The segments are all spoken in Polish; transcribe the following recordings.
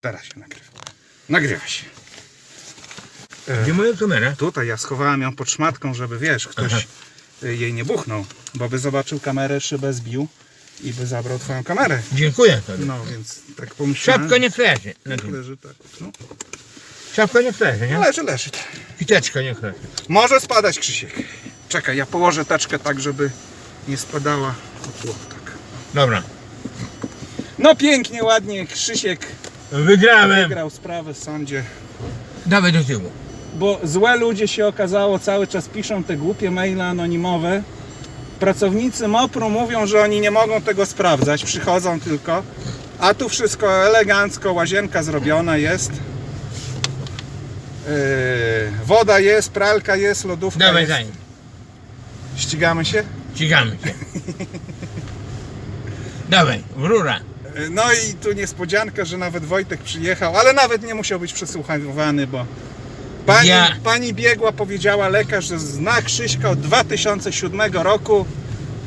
Teraz się nagrywa. Nagrywa się. Gdzie moja kamera? Tutaj ja schowałem ją pod szmatką, żeby wiesz, ktoś Aha. jej nie buchnął, bo by zobaczył kamerę, szybę zbił i by zabrał twoją kamerę. Dziękuję tobie. No więc tak pomyślałem. Szapka niech leży. Leży tak. No. Niech leży, nie? Leży, leży. Kiteczka niech leży. Może spadać Krzysiek. Czekaj, ja położę teczkę tak, żeby nie spadała. O, tu, tak. Dobra. No pięknie, ładnie. Krzysiek Wygrałem. wygrał sprawę w sądzie. Dawaj do tyłu. Bo złe ludzie się okazało, cały czas piszą te głupie maile anonimowe. Pracownicy MOPR-u mówią, że oni nie mogą tego sprawdzać, przychodzą tylko. A tu wszystko elegancko, łazienka zrobiona jest. Yy, woda jest, pralka jest, lodówka Dawaj jest. za nim. Ścigamy się? Ścigamy się. Dawaj, w rura. No i tu niespodzianka, że nawet Wojtek przyjechał, ale nawet nie musiał być przesłuchany, bo pani, Ja- pani biegła powiedziała lekarz, że zna Krzyśka od 2007 roku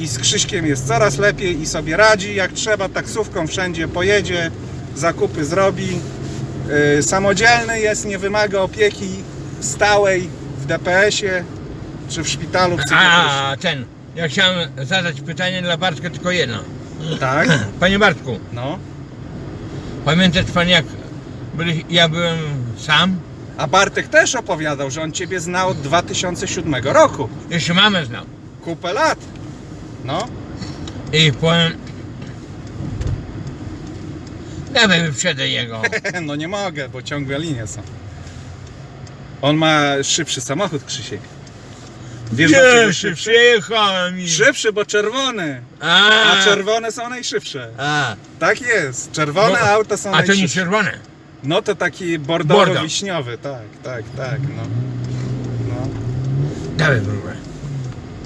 i z Krzyśkiem jest coraz lepiej i sobie radzi. Jak trzeba, taksówką wszędzie pojedzie, zakupy zrobi. Yy, samodzielny jest, nie wymaga opieki stałej w DPS-ie czy w szpitalu psychiatrycznym. A ten. Ja chciałem zadać pytanie dla Bartka tylko jedno. Tak? Panie Bartku, No. pamiętasz pan jak byli, ja byłem sam? A Bartek też opowiadał, że on ciebie znał od 2007 roku. Jeszcze mamę znał. Kupę lat. No. I powiem... Dawaj wyprzedzę jego. No nie mogę, bo ciągłe linie są. On ma szybszy samochód, Krzysiek. Jeszcze szybszy? przyjechałem i... Szybszy, bo czerwony. A, A czerwone są najszybsze. a, Tak jest. Czerwone No, auta są a to nie najszybsze. czerwone. No to taki Bordo. bordowo-wiśniowy. Tak, tak, tak. No. no. Dawaj rurę.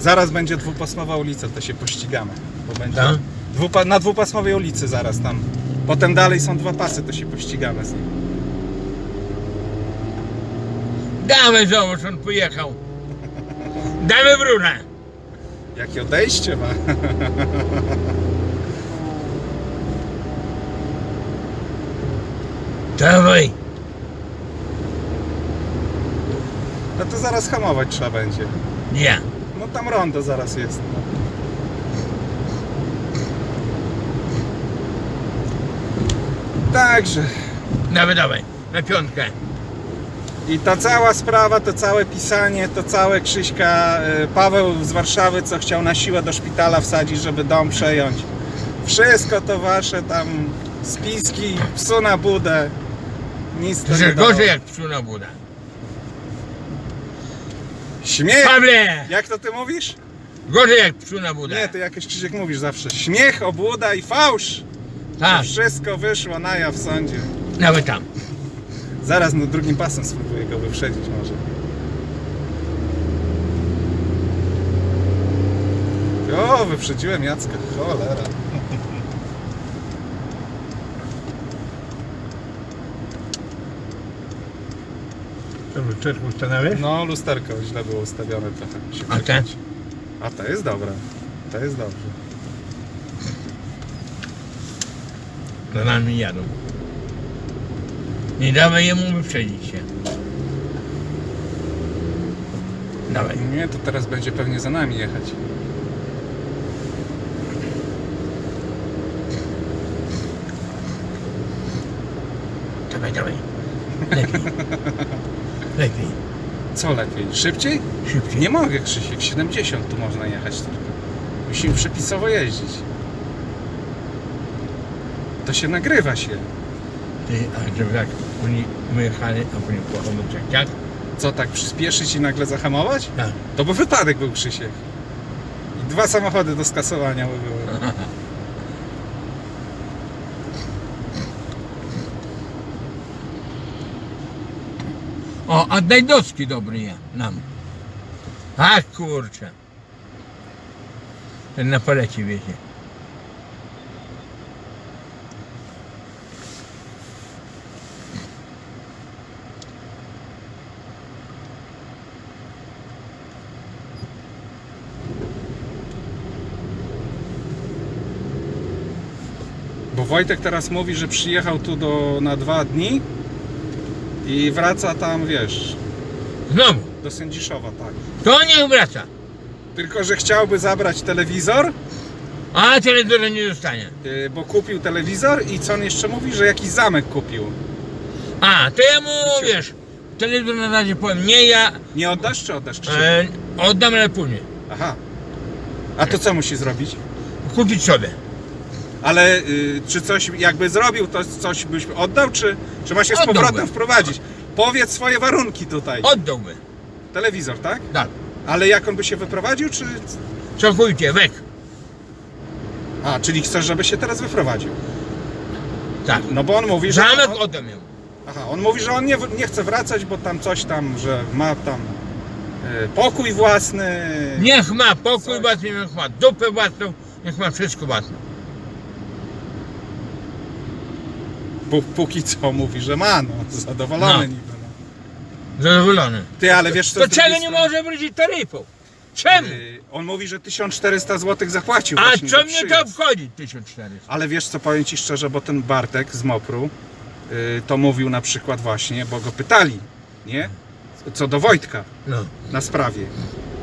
Zaraz będzie dwupasmowa ulica, to się pościgamy. Bo będzie Tak? dwupa, na dwupasmowej ulicy zaraz tam. Potem dalej są dwa pasy, to się pościgamy z nim. Dawaj zobacz, on pojechał. Dawaj w rurę. Jakie odejście ma. Dawaj. No to zaraz hamować trzeba będzie. Nie. No tam rondo zaraz jest. No. Także. Dawaj, dawaj. Na piątkę. I ta cała sprawa, to całe pisanie, to całe Krzyśka, y, Paweł z Warszawy, co chciał na siłę do szpitala wsadzić, żeby dom przejąć. Wszystko to wasze tam spiski, psu na budę. Nic to nie dało. gorzej jak psu na budę. Śmiech! Pawle! Jak to ty mówisz? Gorzej jak psu na budę. Nie, ty jakoś Krzysiek mówisz zawsze. Śmiech, obłuda i fałsz. Tak, Wszystko wyszło na jaw w sądzie. nawet tam. Zaraz no drugim pasem spróbuję go wyprzedzić może. O, wyprzedziłem Jacka, cholera. To lusterku ustanawiasz? No, lusterko źle było ustawione trochę. Się A te? przekręci. A to jest dobra. To jest dobrze. Za nami jadą. Nie dawaj jemu wyprzedzić się. Dawaj. Nie, to teraz będzie pewnie za nami jechać. Dawaj, dawaj. Lepiej. Lepiej. Co lepiej? Szybciej? Szybciej. Nie mogę, Krzysiek. 70 tu można jechać tylko. Musimy przepisowo jeździć. To się nagrywa się. Żeby jak oni my jechali, a później po obok jak Co, tak przyspieszyć i nagle zahamować? Tak. To by wypadek był, Krzysiek. I dwa samochody do skasowania by były. O, a daj doski dobry je nam. A kurczę. Ten na palecie wiecie. Bo Wojtek teraz mówi, że przyjechał tu do, na dwa dni i wraca tam, wiesz, Znowu. do Sędziszowa, tak. To nie wraca. Tylko, że chciałby zabrać telewizor, A telewizora nie dostanie. yy, bo kupił telewizor i co on jeszcze mówi, że jakiś zamek kupił. A, to ja mu wiesz, telewizor na razie powiem, nie ja Nie oddasz czy oddasz? Krzysiek? e, oddam, ale później. Aha. A to co musi zrobić? Kupić sobie. Ale y, czy coś jakby zrobił, to coś byś oddał, czy, czy ma się z Oddałbym. powrotem wprowadzić? Powiedz swoje warunki tutaj. Oddałby. Telewizor, tak? Tak. Ale jak on by się wyprowadził, czy... Cofujcie, wek. A, czyli chcesz, żeby się teraz wyprowadził? Tak. No bo on mówi, że... Zamek On, oddam ją. aha, on mówi, że on nie, nie chce wracać, bo tam coś tam, że ma tam y, pokój własny. Niech ma pokój własny, niech ma dupę własną, niech ma wszystko własne. Pó- Póki co mówi, że ma, no. Zadowolony No. niby. No. Zadowolony. Ty, ale wiesz co... To z drugiej czego nie strony? może wrócić taryfą? Czemu? Y, On mówi, że 1400 zł zapłacił. A właśnie co za mnie to przyjazd. obchodzi 1400? Ale wiesz co, powiem Ci szczerze, bo ten Bartek z Mopru y, to mówił na przykład właśnie, bo go pytali, nie? Co do Wojtka No. na sprawie.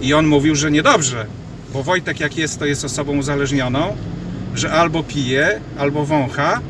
I on mówił, że niedobrze, bo Wojtek jak jest, to jest osobą uzależnioną, że albo pije, albo wącha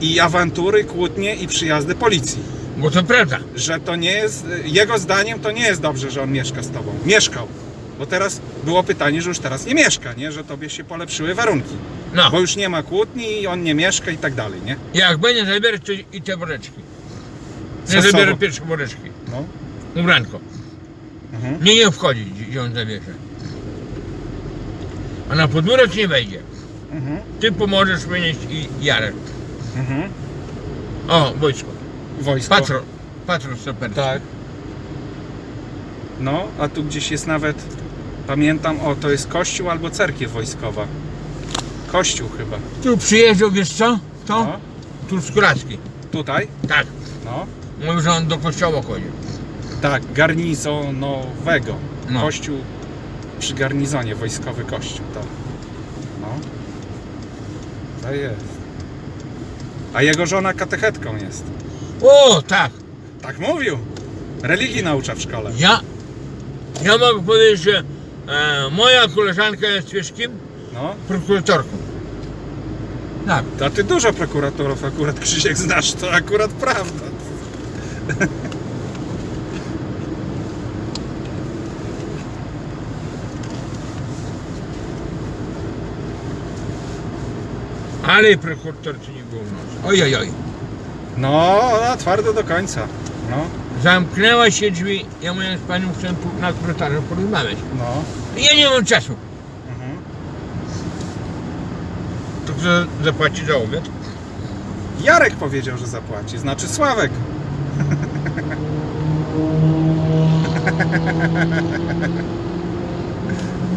i awantury, kłótnie i przyjazdy policji. Bo to prawda. Że to nie jest, jego zdaniem to nie jest dobrze, że on mieszka z Tobą. Mieszkał. Bo teraz było pytanie, że już teraz nie mieszka, nie? Że Tobie się polepszyły warunki. No. Bo już nie ma kłótni i on nie mieszka i tak dalej, nie? Jak będzie zabierać to i te woreczki. Co Nie z zabiorę sobą? pierwsze woreczki. No. Ubranko. Mhm. Mnie nie obchodzi, gdzie on zabierze. A na podwórek nie wejdzie. Mhm. Ty pomożesz wynieść i Jarek. Mhm. O, wojsko. Wojsko. Patrol. Patrol super. Tak. No, a tu gdzieś jest nawet, pamiętam, o, to jest kościół albo cerkiew wojskowa. Kościół chyba. Tu przyjeżdżał, wiesz co? To? No. Truskolaski. Tutaj? Tak. No. Mówił, że on do kościoła chodzi. Tak, garnizonowego. No. Kościół przy garnizonie, wojskowy kościół, tak. No. To jest. A jego żona katechetką jest. O, tak. Tak mówił. Religii naucza w szkole. Ja, ja mogę powiedzieć, że e, moja koleżanka jest wiesz kim? No. Prokuratorką. Tak. To ty dużo prokuratorów akurat Krzysiek znasz, to akurat prawda. Ale i prokuratorcy nie było w nocy. Oj, oj, oj. No, no, twardo do końca. No, Zamknęła się drzwi. Ja mówię z panią, chcę tu nad korytarzem porozmawiać. no. Ja nie mam czasu. Mhm. To kto zapłaci za obiad? Jarek powiedział, że zapłaci, znaczy Sławek.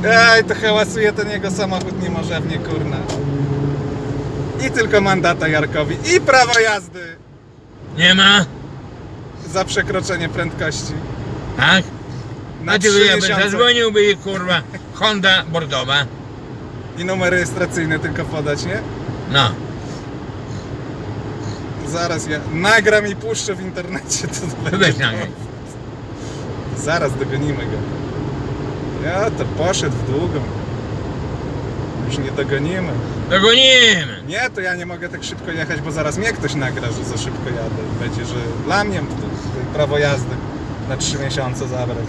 Ej, to hałasuje ten jego samochód niemożewnie, kurna. I tylko mandata Jarkowi. I prawo jazdy Nie ma. za przekroczenie prędkości. Tak? Na trzy ja bym miesiące. zadzwoniłby i kurwa Honda bordowa. I numer rejestracyjny tylko podać, nie? No. Zaraz ja nagram i puszczę w internecie. To weź nagraj. Zaraz dogonimy go. Ja to poszedł w długą. Już nie dogonimy. Dogonimy. Nie, to ja nie mogę tak szybko jechać, bo zaraz mnie ktoś nagra, że za szybko jadę. Będzie, że dla mnie prawo jazdy na 3 miesiące zabrać.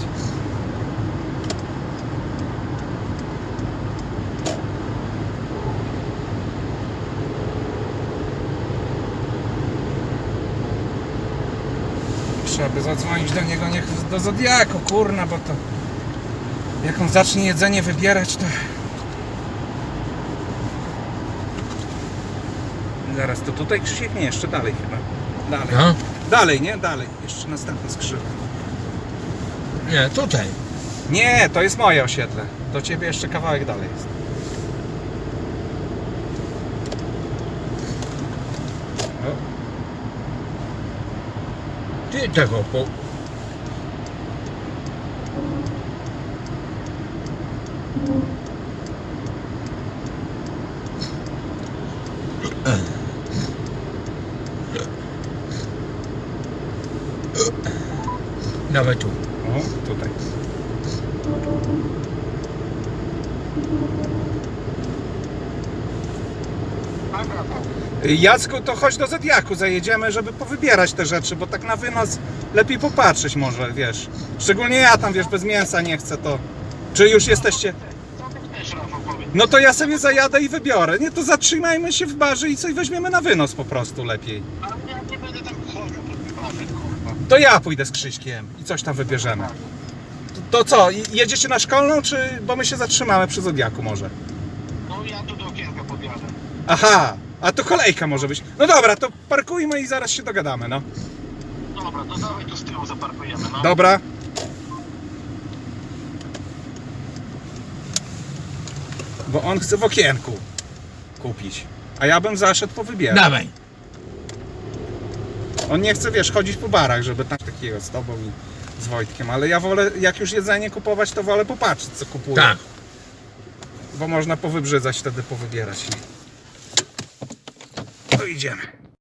Trzeba by zadzwonić do niego, niech do Zodiaku, kurna, bo to jak on zacznie jedzenie wybierać, to Zaraz, to tutaj Krzysiek? Nie, jeszcze dalej chyba. Dalej. No. Dalej, nie? Dalej. Jeszcze następne skrzydło. Nie, tutaj. Nie, to jest moje osiedle. Do ciebie jeszcze kawałek dalej jest. Ty tego po... Dawaj tu. O, tutaj. Jacku, to chodź do Zodiaku, zajedziemy, żeby powybierać te rzeczy, bo tak na wynos lepiej popatrzeć może, wiesz. Szczególnie ja tam, wiesz, bez mięsa nie chcę, to... Czy już jesteście... No to ja sobie zajadę i wybiorę. Nie, to zatrzymajmy się w barze i coś weźmiemy na wynos po prostu lepiej. Ale ja nie będę tam chodził po tym barze, kurwa. To ja pójdę z Krzyśkiem i coś tam wybierzemy. To, to co, jedziecie na szkolną, czy... bo my się zatrzymamy przy Zodiaku może? No ja tu do okienka podjadę. Aha, a to kolejka może być. No dobra, to parkujmy i zaraz się dogadamy, no. Dobra, to dawaj tu z tyłu zaparkujemy, no. Dobra. Bo on chce w okienku kupić. A ja bym zaszedł po wybierać. Dawaj. On nie chce, wiesz, chodzić po barach, żeby tam takiego z tobą i z Wojtkiem. Ale ja wolę, jak już jedzenie kupować, to wolę popatrzeć, co kupuję. Tak. Bo można powybrzydzać, wtedy powybierać. To idziemy.